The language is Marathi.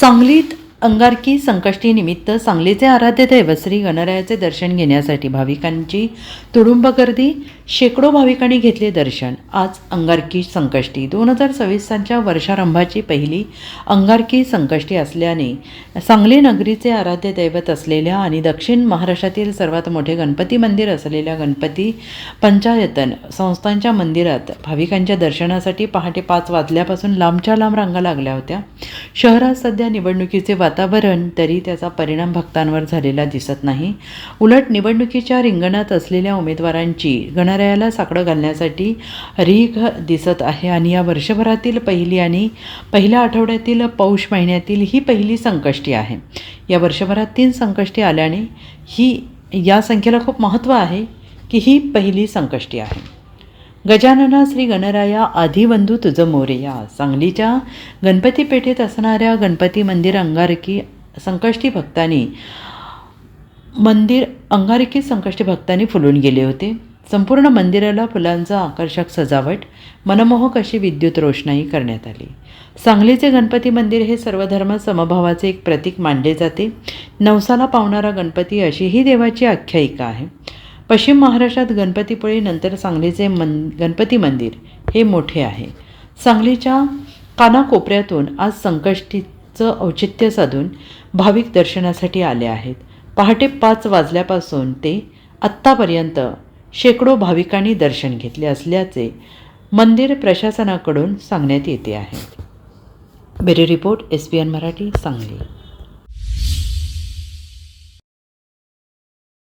सांगलीत अंगारकी संकष्टी निमित्त सांगलीचे आराध्य दैवत श्री गणरायाचे दर्शन घेण्यासाठी भाविकांची तुडुंब गर्दी शेकडो भाविकांनी घेतले दर्शन. आज अंगारकी संकष्टी. दोन हजार सव्वीसांच्या वर्षारंभाची पहिली अंगारकी संकष्टी असल्याने सांगली नगरीचे आराध्य दैवत असलेल्या आणि दक्षिण महाराष्ट्रातील सर्वात मोठे गणपती मंदिर असलेल्या गणपती पंचायतन संस्थांच्या मंदिरात भाविकांच्या दर्शनासाठी पहाटे पाच वाजल्यापासून लांबच्या लांब रांगा लागल्या होत्या. शहरात सध्या निवडणुकीचे वातावरण तरी त्याचा परिणाम भक्तांवर झालेला दिसत नाही. उलट निवडणुकीच्या रिंगणात असलेल्या उमेदवारांची करणाऱ्याला साकडं घालण्यासाठी रीघ दिसत आहे. आणि या वर्षभरातील पहिली आणि पहिल्या आठवड्यातील पौष महिन्यातील ही पहिली संकष्टी आहे. या वर्षभरात तीन संकष्टी आल्याने ही या संख्येला खूप महत्त्व आहे की ही पहिली संकष्टी आहे. गजानना श्री गणराया आधिबंधू तुझं मोरया. सांगलीच्या गणपती पेठेत असणाऱ्या गणपती मंदिर अंगारकी संकष्टी भक्तांनी मंदिर अंगारकी संकष्टी भक्तांनी फुलून गेले होते. संपूर्ण मंदिराला फुलांचा आकर्षक सजावट मनमोहक अशी विद्युत रोषणाई करण्यात आली. सांगलीचे गणपती मंदिर हे सर्वधर्म समभावाचे एक प्रतीक मानले जाते. नवसाला पावणारा गणपती अशी ही देवाची आख्यायिका आहे. पश्चिम महाराष्ट्रात गणपतीपुळेनंतर सांगलीचे मन गणपती मंदिर हे मोठे आहे. सांगलीच्या कानाकोपऱ्यातून आज संकष्टीचं औचित्य साधून भाविक दर्शनासाठी आले आहेत. पहाटे पाच वाजल्यापासून ते आत्तापर्यंत शेकडो भाविकांनी दर्शन घेतले असल्याचे मंदिर प्रशासनाकडून सांगण्यात येते आहे. Bureau report S P N Marathi Sangli.